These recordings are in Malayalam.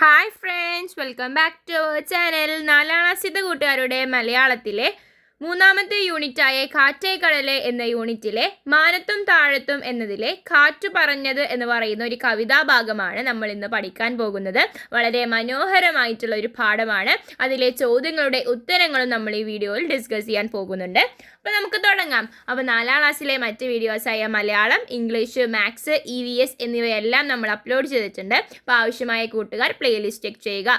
Hi friends welcome back to channel നാലാം ക്ലാസ്സിലെ കൂട്ടുകാരുടെ മലയാളത്തിലെ മൂന്നാമത്തെ യൂണിറ്റായ കാറ്റേക്കടൽ കടലെ എന്ന യൂണിറ്റിലെ മാനത്തും താഴത്തും എന്നതിലെ കാറ്റു പറഞ്ഞത് എന്ന് പറയുന്ന ഒരു കവിതാഭാഗമാണ് നമ്മൾ ഇന്ന് പഠിക്കാൻ പോകുന്നത്. വളരെ മനോഹരമായിട്ടുള്ള ഒരു പാഠമാണ്. അതിലെ ചോദ്യങ്ങളുടെ ഉത്തരങ്ങളും നമ്മൾ ഈ വീഡിയോയിൽ ഡിസ്കസ് ചെയ്യാൻ പോകുന്നുണ്ട്. അപ്പോൾ നമുക്ക് തുടങ്ങാം. അപ്പോൾ നാലാം ക്ലാസ്സിലെ മറ്റ് വീഡിയോസായ Malayalam English maths E V S എന്നിവയെല്ലാം നമ്മൾ അപ്ലോഡ് ചെയ്തിട്ടുണ്ട്. അപ്പോൾ ആവശ്യമായ കൂട്ടുകാർ പ്ലേലിസ്റ്റ് ചെക്ക് ചെയ്യുക.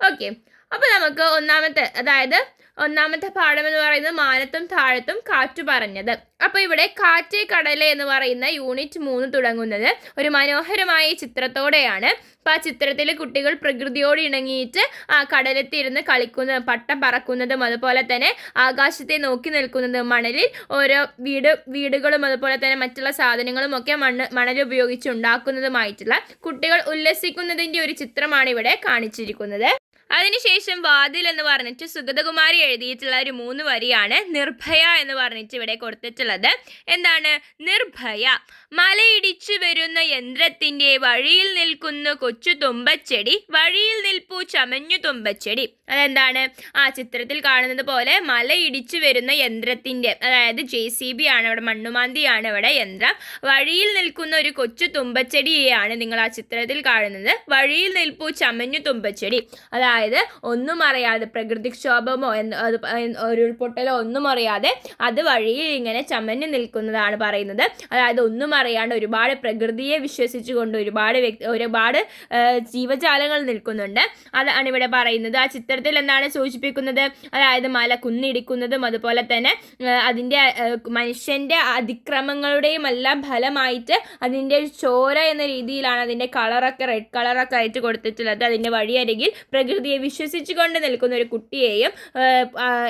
ഓക്കെ അപ്പോൾ നമുക്ക് ഒന്നാമത്തെ അതായത് ഒന്നാമത്തെ പാഠം എന്ന് പറയുന്നത് മാനത്തും താഴത്തും കാറ്റു പറഞ്ഞത്. അപ്പോൾ ഇവിടെ കാറ്റേ കടൽ എന്ന് പറയുന്ന യൂണിറ്റ് മൂന്ന് തുടങ്ങുന്നത് ഒരു മനോഹരമായ ചിത്രത്തോടെയാണ്. അപ്പോൾ ആ ചിത്രത്തിൽ കുട്ടികൾ പ്രകൃതിയോട് ഇണങ്ങിയിട്ട് ആ കടലത്തിരുന്ന് കളിക്കുന്നതും പട്ടം പറക്കുന്നതും അതുപോലെ തന്നെ ആകാശത്തെ നോക്കി നിൽക്കുന്നതും മണലിൽ ഓരോ വീട് വീടുകളും അതുപോലെ തന്നെ മറ്റുള്ള സാധനങ്ങളും ഒക്കെ മണ്ണ് മണൽ ഉപയോഗിച്ച് ഉണ്ടാക്കുന്നതുമായിട്ടുള്ള കുട്ടികൾ ഉല്ലസിക്കുന്നതിന്റെ ഒരു ചിത്രമാണ് ഇവിടെ കാണിച്ചിരിക്കുന്നത്. അതിനുശേഷം വാതിൽ എന്ന് പറഞ്ഞിട്ട് സുഗതകുമാരി എഴുതിയിട്ടുള്ള ഒരു മൂന്ന് വരിയാണ് നിർഭയ എന്ന് പറഞ്ഞിട്ട് ഇവിടെ കൊടുത്തിട്ടുള്ളത്. എന്താണ്? നിർഭയ. മലയിടിച്ചു വരുന്ന യന്ത്രത്തിന്റെ വഴിയിൽ നിൽക്കുന്ന കൊച്ചു തുമ്പച്ചെടി വഴിയിൽ നിൽപ്പു ചമഞ്ഞു തുമ്പച്ചെടി. അതെന്താണ്? ആ ചിത്രത്തിൽ കാണുന്നത് പോലെ മലയിടിച്ചു വരുന്ന യന്ത്രത്തിന്റെ അതായത് ജെ സി ബി ആണ് ഇവിടെ മണ്ണുമാന്തിയാണ് ഇവിടെ യന്ത്രം. വഴിയിൽ നിൽക്കുന്ന ഒരു കൊച്ചു തുമ്പച്ചെടിയെയാണ് നിങ്ങൾ ആ ചിത്രത്തിൽ കാണുന്നത്. വഴിയിൽ നിൽപ്പു ചമഞ്ഞു തുമ്പച്ചെടി. അതായത് ഒന്നും അറിയാതെ പ്രകൃതിക്ഷോഭമോ ഉരുൾപൊട്ടലോ ഒന്നും അറിയാതെ അത് വഴിയിൽ ഇങ്ങനെ ചമഞ്ഞു നിൽക്കുന്നതാണ് പറയുന്നത്. അതായത് ഒന്നും അറിയാണ്ട് ഒരുപാട് പ്രകൃതിയെ വിശ്വസിച്ചുകൊണ്ട് ഒരുപാട് വ്യക്തി ഒരുപാട് ജീവജാലങ്ങൾ നിൽക്കുന്നുണ്ട്. അതാണ് ഇവിടെ പറയുന്നത്. ആ ചിത്രത്തിൽ എന്താണ് സൂചിപ്പിക്കുന്നത്? അതായത് മല കുന്നിടിക്കുന്നതും അതുപോലെ തന്നെ അതിന്റെ മനുഷ്യന്റെ അതിക്രമങ്ങളുടെയും എല്ലാം ഫലമായിട്ട് അതിന്റെ ചോര എന്ന രീതിയിലാണ് അതിന്റെ കളറൊക്കെ റെഡ് കളറൊക്കെ ആയിട്ട് കൊടുത്തിട്ടുള്ളത്. അതിന്റെ വഴിയരികിൽ പ്രകൃതിയെ വിശ്വസിച്ചുകൊണ്ട് നിൽക്കുന്ന ഒരു കുട്ടിയെയും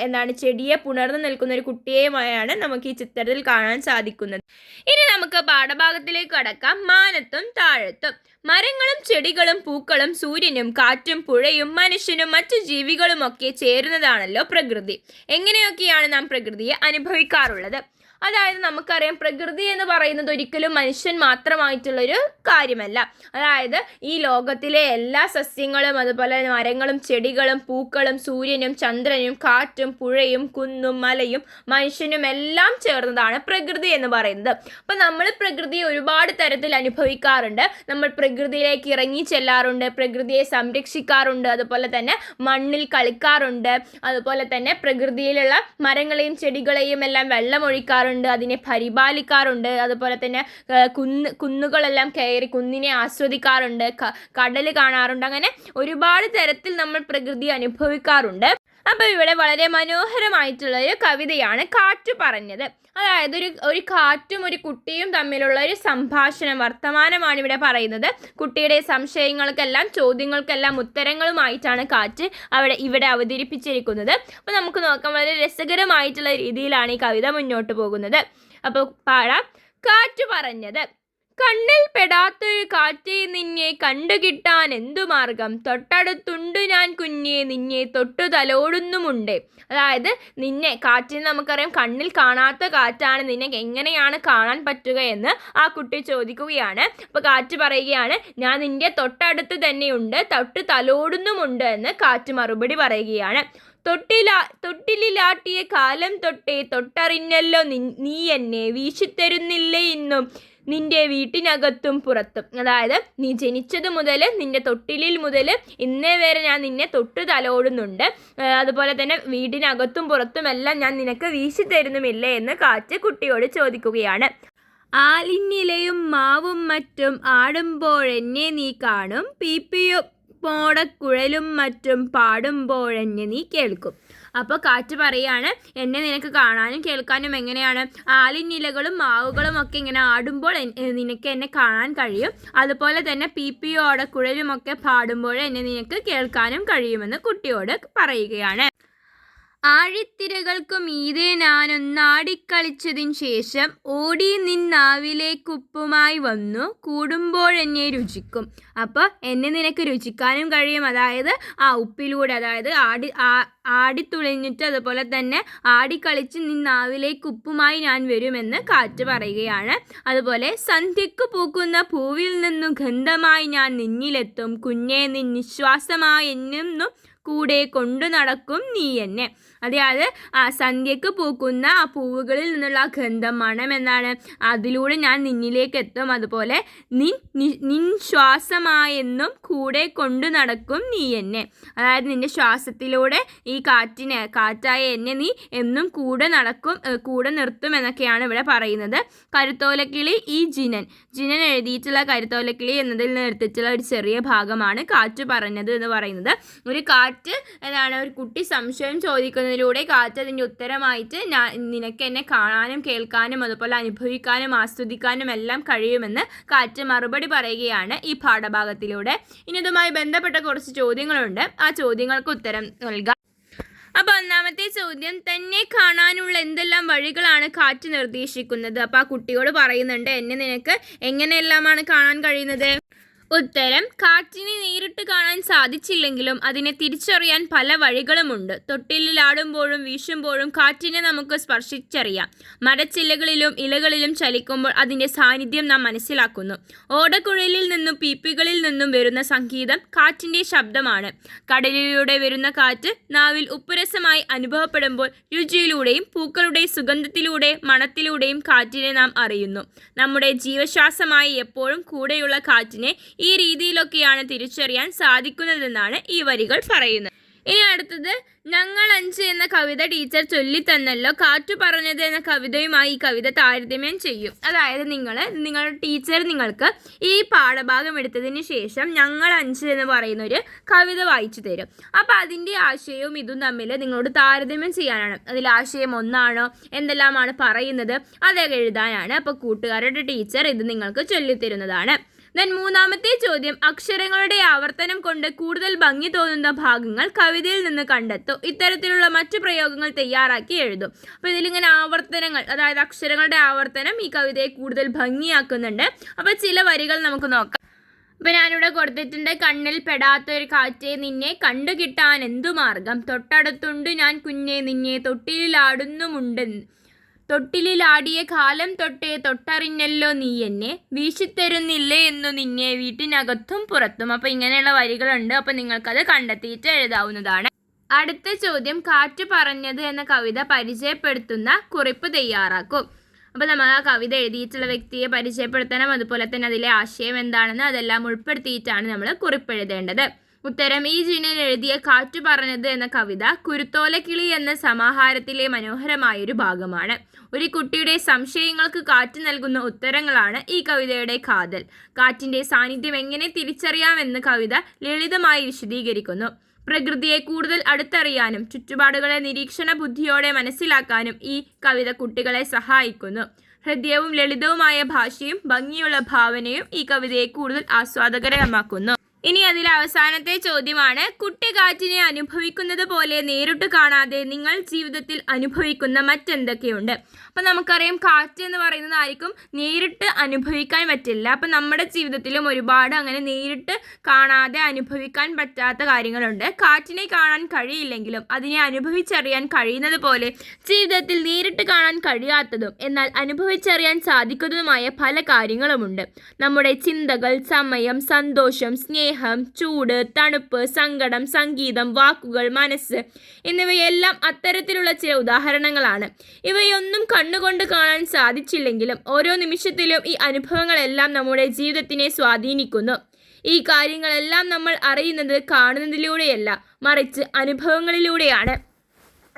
എന്താണ് ചെടിയെ പുണർന്നു നിൽക്കുന്ന ഒരു കുട്ടിയെയുമായാണ് നമുക്ക് ഈ ചിത്രത്തിൽ കാണാൻ സാധിക്കുന്നത്. ഇനി നമുക്ക് പാഠഭാഗത്തിലേക്ക് കടക്കാം. മാനത്തും താഴത്തും. മരങ്ങളും ചെടികളും പൂക്കളും സൂര്യനും കാറ്റും പുഴയും മനുഷ്യനും മറ്റു ജീവികളും ഒക്കെ ചേരുന്നതാണല്ലോ പ്രകൃതി. എങ്ങനെയൊക്കെയാണ് നാം പ്രകൃതിയെ അനുഭവിക്കാറുള്ളത്? അതായത് നമുക്കറിയാം പ്രകൃതി എന്ന് പറയുന്നത് ഒരിക്കലും മനുഷ്യൻ മാത്രമായിട്ടുള്ളൊരു കാര്യമല്ല. അതായത് ഈ ലോകത്തിലെ എല്ലാ സസ്യങ്ങളും അതുപോലെ മരങ്ങളും ചെടികളും പൂക്കളും സൂര്യനും ചന്ദ്രനും കാറ്റും പുഴയും കുന്നും മലയും മനുഷ്യനും എല്ലാം ചേർന്നതാണ് പ്രകൃതി എന്ന് പറയുന്നത്. അപ്പം നമ്മൾ പ്രകൃതിയെ ഒരുപാട് തരത്തിൽ അനുഭവിക്കാറുണ്ട്. നമ്മൾ പ്രകൃതിയിലേക്ക് ഇറങ്ങി ചെല്ലാറുണ്ട്. പ്രകൃതിയെ സംരക്ഷിക്കാറുണ്ട്. അതുപോലെ തന്നെ മണ്ണിൽ കളിക്കാറുണ്ട്. അതുപോലെ തന്നെ പ്രകൃതിയിലുള്ള മരങ്ങളെയും ചെടികളെയും എല്ലാം വെള്ളമൊഴിക്കാറുണ്ട് അതിനെ പരിപാലിക്കാറുണ്ട് അതുപോലെ തന്നെ കുന്ന് കുന്നുകളെല്ലാം കയറി കുന്നിനെ ആസ്വദിക്കാറുണ്ട് കടൽ കാണാറുണ്ട് അങ്ങനെ ഒരുപാട് തരത്തിൽ നമ്മൾ പ്രകൃതി അനുഭവിക്കാറുണ്ട്. അപ്പോൾ ഇവിടെ വളരെ മനോഹരമായിട്ടുള്ള ഒരു കവിതയാണ് കാറ്റ് പറഞ്ഞത് അതായത് ഒരു ഒരു കാറ്റും ഒരു കുട്ടിയും തമ്മിലുള്ള ഒരു സംഭാഷണം വർത്തമാനമാണ് ഇവിടെ പറയുന്നത്. കുട്ടിയുടെ സംശയങ്ങൾക്കെല്ലാം ചോദ്യങ്ങൾക്കെല്ലാം ഉത്തരങ്ങളുമായിട്ടാണ് കാറ്റ് അവിടെ ഇവിടെ അവതരിപ്പിച്ചിരിക്കുന്നത്. അപ്പോൾ നമുക്ക് നോക്കാം വളരെ രസകരമായിട്ടുള്ള രീതിയിലാണ് ഈ കവിത മുന്നോട്ട് പോകുന്നത്. അപ്പോൾ പാടാം. കാറ്റ് പറഞ്ഞത് കണ്ണിൽ പെടാത്തൊരു കാറ്റേ നിന്നെ കണ്ടുകിട്ടാൻ എന്തു മാർഗം? തൊട്ടടുത്തുണ്ട് ഞാൻ കുഞ്ഞെ നിന്നെ തൊട്ടു തലോടുന്നുമുണ്ട്. അതായത് നിന്നെ കാറ്റിന് നമുക്കറിയാം കണ്ണിൽ കാണാത്ത കാറ്റാണ് നിന്നെ എങ്ങനെയാണ് കാണാൻ പറ്റുക എന്ന് ആ കുട്ടി ചോദിക്കുകയാണ്. അപ്പോൾ കാറ്റ് പറയുകയാണ് ഞാൻ നിന്റെ തൊട്ടടുത്ത് തന്നെയുണ്ട് തൊട്ട് തലോടുന്നുമുണ്ട് എന്ന് കാറ്റ് മറുപടി പറയുകയാണ്. തൊട്ടിലാ തൊട്ടിലാട്ടിയ കാലം തൊട്ടേ തൊട്ടറിഞ്ഞല്ലോ നീ എന്നെ വീശിത്തരുന്നില്ലേ ഇന്നും? നിന്റെ വീട്ടിനകത്തും പുറത്തും. അതായത് നീ ജനിച്ചത് മുതൽ നിന്റെ തൊട്ടിലിൽ മുതൽ ഇന്നേ വരെ ഞാൻ നിന്നെ തൊട്ട് തലോടുന്നുണ്ട്. അതുപോലെ തന്നെ വീടിനകത്തും പുറത്തുമെല്ലാം ഞാൻ നിനക്ക് വീശി തരുന്നുമില്ലേ എന്ന് കാറ്റ് കുട്ടിയോട് ചോദിക്കുകയാണ്. ആലിന്നിലയും മാവും മറ്റും ആടുമ്പോഴെന്നെ നീ കാണും. പീപ്പിയോ മോടക്കുഴലും മറ്റും പാടുമ്പോഴെന്നെ നീ കേൾക്കും. അപ്പോൾ കാറ്റ് പറയാണ് എന്നെ നിനക്ക് കാണാനും കേൾക്കാനും എങ്ങനെയാണ്? ആലിനിലകളും മാവുകളും ഒക്കെ ഇങ്ങനെ ആടുമ്പോൾ നിനക്ക് എന്നെ കാണാൻ കഴിയും. അതുപോലെ തന്നെ പി പി ഓടക്കുഴലുമൊക്കെ പാടുമ്പോൾ എന്നെ നിനക്ക് കേൾക്കാനും കഴിയുമെന്ന് കുട്ടിയോട് പറയുകയാണ്. ആഴിത്തിരകൾക്കു മീതെ ഞാനൊന്നാടിക്കളിച്ചതിൻ ശേഷം ഓടി നിന്നാവിലേക്കുപ്പുമായി വന്നു കൂടുമ്പോഴെന്നെ രുചിക്കും. അപ്പോൾ എന്നെ നിനക്ക് രുചിക്കാനും കഴിയും. അതായത് ആ ഉപ്പിലൂടെ അതായത് ആടി ആടിത്തുളിഞ്ഞിട്ട് അതുപോലെ തന്നെ ആടിക്കളിച്ച് നിന്നാവിലേക്ക് ഉപ്പുമായി ഞാൻ വരുമെന്ന് കാറ്റ് പറയുകയാണ്. അതുപോലെ സന്ധ്യക്ക് പൂക്കുന്ന പൂവിൽ നിന്നും ഗന്ധമായി ഞാൻ നിന്നിലെത്തും. കുഞ്ഞെ നിന്നിശ്വാസമായി എന്നും കൂടെ കൊണ്ടു നടക്കും നീ എന്നെ. അതായത് ആ സന്ധ്യക്ക് പൂക്കുന്ന ആ പൂവുകളിൽ നിന്നുള്ള ആ ഗന്ധം മണം എന്നാണ്. അതിലൂടെ ഞാൻ നിന്നിലേക്ക് എത്തും. അതുപോലെ നിൻ നിൻ ശ്വാസമായെന്നും കൂടെ കൊണ്ടു നടക്കും നീ എന്നെ. അതായത് നിന്റെ ശ്വാസത്തിലൂടെ ഈ കാറ്റിനെ കാറ്റായ എന്നെ നീ എന്നും കൂടെ നടക്കും കൂടെ നിർത്തും എന്നൊക്കെയാണ് ഇവിടെ പറയുന്നത്. കരുത്തോലക്കിളി ഈ ജിനൻ. ജിനൻ എഴുതിയിട്ടുള്ള കരുത്തോലക്കിളി എന്നതിൽ നിർത്തിച്ചുള്ള ഒരു ചെറിയ ഭാഗമാണ് കാറ്റ് പറഞ്ഞത് എന്ന് പറയുന്നത്. ഒരു കാറ്റ് എന്താണ് ഒരു കുട്ടി സംശയം ചോദിക്കുന്നതിലൂടെ കാറ്റ് അതിന്റെ ഉത്തരമായിട്ട് നിനക്ക് എന്നെ കാണാനും കേൾക്കാനും അതുപോലെ അനുഭവിക്കാനും ആസ്വദിക്കാനും എല്ലാം കഴിയുമെന്ന് കാറ്റ് മറുപടി പറയുകയാണ് ഈ പാഠഭാഗത്തിലൂടെ. ഇനി ഇതുമായി ബന്ധപ്പെട്ട കുറച്ച് ചോദ്യങ്ങളുണ്ട്. ആ ചോദ്യങ്ങൾക്ക് ഉത്തരം നൽകാം. അപ്പൊ ഒന്നാമത്തെ ചോദ്യം തന്നെ കാണാനുള്ള എന്തെല്ലാം വഴികളാണ് കാറ്റ് നിർദ്ദേശിക്കുന്നത്? അപ്പൊ ആ കുട്ടിയോട് പറയുന്നുണ്ട് എന്നെ നിനക്ക് എങ്ങനെയെല്ലാമാണ് കാണാൻ കഴിയുന്നത്? ഉത്തരം കാറ്റിനെ നേരിട്ട് കാണാൻ സാധിച്ചില്ലെങ്കിലും അതിനെ തിരിച്ചറിയാൻ പല വഴികളുമുണ്ട്. തൊട്ടിലിലാടുമ്പോഴും വീശുമ്പോഴും കാറ്റിനെ നമുക്ക് സ്പർശിച്ചറിയാം. മരച്ചില്ലകളിലും ഇലകളിലും ചലിക്കുമ്പോൾ അതിന്റെ സാന്നിധ്യം നാം മനസ്സിലാക്കുന്നു. ഓടക്കുഴലിൽ നിന്നും പീപ്പികളിൽ നിന്നും വരുന്ന സംഗീതം കാറ്റിന്റെ ശബ്ദമാണ്. കടലിലൂടെ വരുന്ന കാറ്റ് നാവിൽ ഉപ്പുരസമായി അനുഭവപ്പെടുമ്പോൾ രുചിയിലൂടെയും പൂക്കളുടെ സുഗന്ധത്തിലൂടെ മണത്തിലൂടെയും കാറ്റിനെ നാം അറിയുന്നു. നമ്മുടെ ജീവശ്വാസമായി എപ്പോഴും കൂടെയുള്ള കാറ്റിനെ ഈ രീതിയിലൊക്കെയാണ് തിരിച്ചറിയാൻ സാധിക്കുന്നതെന്നാണ് ഈ വരികൾ പറയുന്നത്. ഇനി അടുത്തത് ഞങ്ങൾ അഞ്ച് എന്ന കവിത ടീച്ചർ ചൊല്ലിത്തന്നല്ലോ കാറ്റു പറഞ്ഞത് എന്ന കവിതയുമായി ഈ കവിത താരതമ്യം ചെയ്യും. അതായത് നിങ്ങൾ നിങ്ങളുടെ ടീച്ചർ നിങ്ങൾക്ക് ഈ പാഠഭാഗം എടുത്തതിന് ശേഷം ഞങ്ങൾ അഞ്ച് എന്ന് പറയുന്ന ഒരു കവിത വായിച്ചു തരും. അപ്പോൾ അതിന്റെ ആശയവും ഇതും തമ്മിൽ നിങ്ങളോട് താരതമ്യം ചെയ്യാനാണ്. അതിൽ ആശയം ഒന്നാണോ എന്തെല്ലാമാണ് പറയുന്നത് അതൊക്കെ എഴുതാനാണ്. അപ്പോൾ കൂട്ടുകാരുടെ ടീച്ചർ ഇത് നിങ്ങൾക്ക് ചൊല്ലിത്തരുന്നതാണ്. ദെൻ മൂന്നാമത്തെ ചോദ്യം അക്ഷരങ്ങളുടെ ആവർത്തനം കൊണ്ട് കൂടുതൽ ഭംഗി തോന്നുന്ന ഭാഗങ്ങൾ കവിതയിൽ നിന്ന് കണ്ടെത്തും. ഇത്തരത്തിലുള്ള മറ്റു പ്രയോഗങ്ങൾ തയ്യാറാക്കി എഴുതും. അപ്പോൾ ഇതിലിങ്ങനെ ആവർത്തനങ്ങൾ അതായത് അക്ഷരങ്ങളുടെ ആവർത്തനം ഈ കവിതയെ കൂടുതൽ ഭംഗിയാക്കുന്നുണ്ട്. അപ്പോൾ ചില വരികൾ നമുക്ക് നോക്കാം. അപ്പോൾ ഞാനിവിടെ കൊടുത്തിട്ടുണ്ട് കണ്ണിൽ പെടാത്തൊരു കാറ്റേ നിന്നെ കണ്ടു കിട്ടാൻ എന്തു മാർഗം? തൊട്ടടുത്തുണ്ട് ഞാൻ കുഞ്ഞെ നിന്നെ തൊട്ടിലാടുന്നുമുണ്ട് തൊട്ടിലിലാടിയ കാലം തൊട്ടേ തൊട്ടറിഞ്ഞല്ലോ നീ എന്നെ. വീശിത്തരുന്നില്ലേ എന്നു നിന്നെ വീട്ടിനകത്തും പുറത്തും. അപ്പോൾ ഇങ്ങനെയുള്ള വരികളുണ്ട്. അപ്പോൾ നിങ്ങൾക്കത് കണ്ടെത്തിയിട്ട് എഴുതാവുന്നതാണ്. അടുത്ത ചോദ്യം കാറ്റ് പറഞ്ഞത് എന്ന കവിത പരിചയപ്പെടുത്തുന്ന കുറിപ്പ് തയ്യാറാക്കും. അപ്പോൾ നമ്മൾ ആ കവിത എഴുതിയിട്ടുള്ള വ്യക്തിയെ പരിചയപ്പെടുത്തണം. അതുപോലെ തന്നെ അതിലെ ആശയം എന്താണെന്ന് അതെല്ലാം ഉൾപ്പെടുത്തിയിട്ടാണ് നമ്മൾ കുറിപ്പ് എഴുതേണ്ടത്. ഉത്തരം ഈ ജിനൻ എഴുതിയ കാറ്റു പറഞ്ഞത് എന്ന കവിത കുരുത്തോലക്കിളി എന്ന സമാഹാരത്തിലെ മനോഹരമായൊരു ഭാഗമാണ്. ഒരു കുട്ടിയുടെ സംശയങ്ങൾക്ക് കാറ്റ് നൽകുന്ന ഉത്തരങ്ങളാണ് ഈ കവിതയുടെ കാതൽ. കാറ്റിന്റെ സാന്നിധ്യം എങ്ങനെ തിരിച്ചറിയാമെന്ന് കവിത ലളിതമായി വിശദീകരിക്കുന്നു. പ്രകൃതിയെ കൂടുതൽ അടുത്തറിയാനും ചുറ്റുപാടുകളെ നിരീക്ഷണ ബുദ്ധിയോടെ മനസ്സിലാക്കാനും ഈ കവിത കുട്ടികളെ സഹായിക്കുന്നു. ഹൃദ്യവും ലളിതവുമായ ഭാഷയും ഭംഗിയുള്ള ഭാവനയും ഈ കവിതയെ കൂടുതൽ ആസ്വാദകരമാക്കുന്നു. ഇനി അതിൽ അവസാനത്തെ ചോദ്യമാണ്. കുട്ടി കാറ്റിനെ അനുഭവിക്കുന്നത് പോലെ നേരിട്ട് കാണാതെ നിങ്ങൾ ജീവിതത്തിൽ അനുഭവിക്കുന്ന മറ്റെന്തൊക്കെയുണ്ട്? അപ്പം നമുക്കറിയാം കാറ്റ് എന്ന് പറയുന്നതായിരിക്കും നേരിട്ട് അനുഭവിക്കാൻ പറ്റില്ല. അപ്പം നമ്മുടെ ജീവിതത്തിലും ഒരുപാട് അങ്ങനെ നേരിട്ട് കാണാതെ അനുഭവിക്കാൻ പറ്റാത്ത കാര്യങ്ങളുണ്ട്. കാറ്റിനെ കാണാൻ കഴിയില്ലെങ്കിലും അതിനെ അനുഭവിച്ചറിയാൻ കഴിയുന്നത് പോലെ ജീവിതത്തിൽ നേരിട്ട് കാണാൻ കഴിയാത്തതും എന്നാൽ അനുഭവിച്ചറിയാൻ സാധിക്കുന്നതുമായ പല കാര്യങ്ങളുമുണ്ട്. നമ്മുടെ ചിന്തകൾ സമയം സന്തോഷം സ്നേഹം ചൂട് തണുപ്പ് സങ്കടം സംഗീതം വാക്കുകൾ മനസ്സ് എന്നിവയെല്ലാം അത്തരത്തിലുള്ള ചില ഉദാഹരണങ്ങളാണ്. ഇവയൊന്നും കണ്ണുകൊണ്ട് കാണാൻ സാധിച്ചില്ലെങ്കിലും ഓരോ നിമിഷത്തിലും ഈ അനുഭവങ്ങളെല്ലാം നമ്മുടെ ജീവിതത്തിനെ സ്വാധീനിക്കുന്നു. ഈ കാര്യങ്ങളെല്ലാം നമ്മൾ അറിയുന്നത് കാണുന്നതിലൂടെയല്ല മറിച്ച് അനുഭവങ്ങളിലൂടെയാണ്.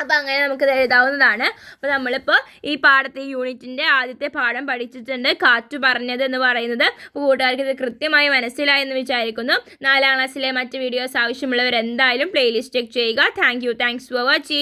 അപ്പോൾ അങ്ങനെ നമുക്ക് എഴുതാവുന്നതാണ്. അപ്പോൾ നമ്മളിപ്പോൾ ഈ പാഠത്തെ യൂണിറ്റിന്റെ ആദ്യത്തെ പാഠം പഠിച്ചിട്ടുണ്ട്. കാറ്റ് പറഞ്ഞത് എന്ന് പറയുന്നത്. കൂട്ടുകാർക്ക് ഇത് കൃത്യമായി മനസ്സിലായെന്ന് വിചാരിക്കുന്നു. നാലാം ക്ലാസ്സിലെ മറ്റ് വീഡിയോസ് ആവശ്യമുള്ളവർ എന്തായാലും പ്ലേലിസ്റ്റ് ചെക്ക് ചെയ്യുക. Thank you thanks for watching